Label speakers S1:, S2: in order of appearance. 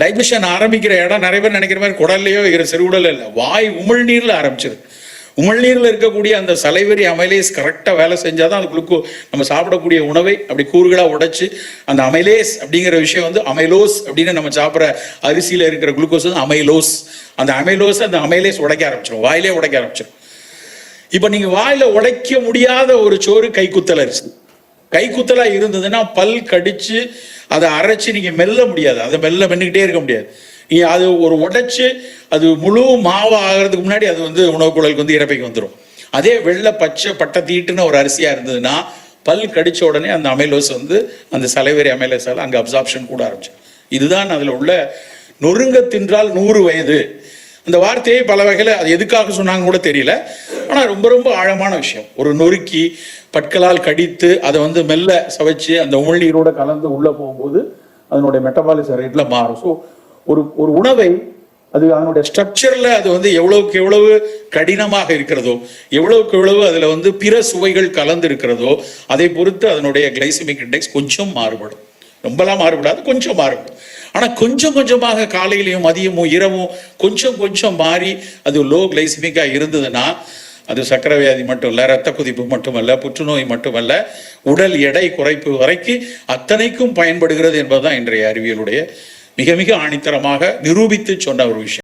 S1: Digestion ஆரம்பிக்கிற இடம் நிறைய பேர் நினைக்கிற மாதிரி குடல்லையோ இருக்கிற சிறுகுடல் இல்லை. வாய் உமிழ்நீர்ல ஆரம்பிச்சிருது. உமிழ்நீர்ல இருக்கக்கூடிய அந்த சலைவரி அமைலேஸ் கரெக்டாக வேலை செஞ்சால் தான் அது குளுக்கோ நம்ம சாப்பிடக்கூடிய உணவை அப்படி கூறுகளாக உடைச்சி அந்த அமைலேஸ் அப்படிங்கிற விஷயம் வந்து அமைலோஸ் அப்படின்னு நம்ம சாப்பிட்ற அரிசியில் இருக்கிற குளுக்கோஸ் வந்து அமைலோஸ். அந்த அமைலோஸ் அந்த அமைலேஸ் உடைக்க ஆரம்பிச்சிடும் வாயிலே உடைக்க ஆரம்பிச்சிடும் இப்போ நீங்கள் வாயில் உடைக்க முடியாத ஒரு சோறு கைக்குத்தல் அரிசி. கைக்குத்தலாக இருந்ததுன்னா பல் கடிச்சு அதை அரைச்சு நீங்க மெல்ல முடியாது. அதை மெல்ல மென்னுக்கிட்டே இருக்க முடியாது. நீங்க அது ஒரு உடைச்சு அது முழு மாவு ஆகிறதுக்கு முன்னாடி அது வந்து உணவு குழலுக்கு வந்து இறப்பைக்கு வந்துடும் அதே வெள்ளை பச்சை பட்டை தீட்டுன்னு ஒரு அரிசியா இருந்ததுன்னா பல் கடிச்ச உடனே அந்த அமைலோஸ் வந்து அந்த சலைவரி அமைலோஸால் அங்கே அப்சார்ப்ஷன் கூட ஆரம்பிச்சு. இதுதான் அதில் உள்ள நொறுங்க தின்றால் நூறு வயது. அந்த வார்த்தையை பல வகையில் அது எதுக்காக சொன்னாங்க கூட தெரியல. ஆனால் ரொம்ப ரொம்ப ஆழமான விஷயம். ஒரு நொறுக்கி பற்களால் கடித்து அதை வந்து மெல்ல சவைச்சு அந்த உமிழ்நீரோட கலந்து உள்ளே போகும்போது அதனுடைய மெட்டபாலிச ரேட்டில் மாறும். ஸோ ஒரு ஒரு உணவை அது அதனுடைய ஸ்ட்ரக்சரில் அது வந்து எவ்வளவுக்கு எவ்வளவு கடினமாக இருக்கிறதோ எவ்வளவுக்கு எவ்வளவு அதில் வந்து பிற சுவைகள் கலந்து இருக்கிறதோ அதை பொறுத்து அதனுடைய கிளைசிமிக் இண்டெக்ஸ் கொஞ்சம் மாறுபடும். ரொம்பலாம் மாறுபடாது கொஞ்சம் மாறுபடும். ஆனால் கொஞ்சம் கொஞ்சமாக காலையிலையும் மதியமும் இரவும் கொஞ்சம் கொஞ்சம் மாறி அது லோ கிளைசிமிக்காக இருந்ததுன்னா அது சக்கரை வியாதி மட்டும் இல்லை ரத்த குதிப்பு மட்டுமல்ல புற்றுநோய் மட்டுமல்ல உடல் எடை குறைப்பு வரைக்கும் அத்தனைக்கும் பயன்படுகிறது என்பதுதான் இன்றைய அறிவியலுடைய மிக மிக ஆணித்தரமாக நிரூபித்து சொன்ன ஒரு விஷயம்.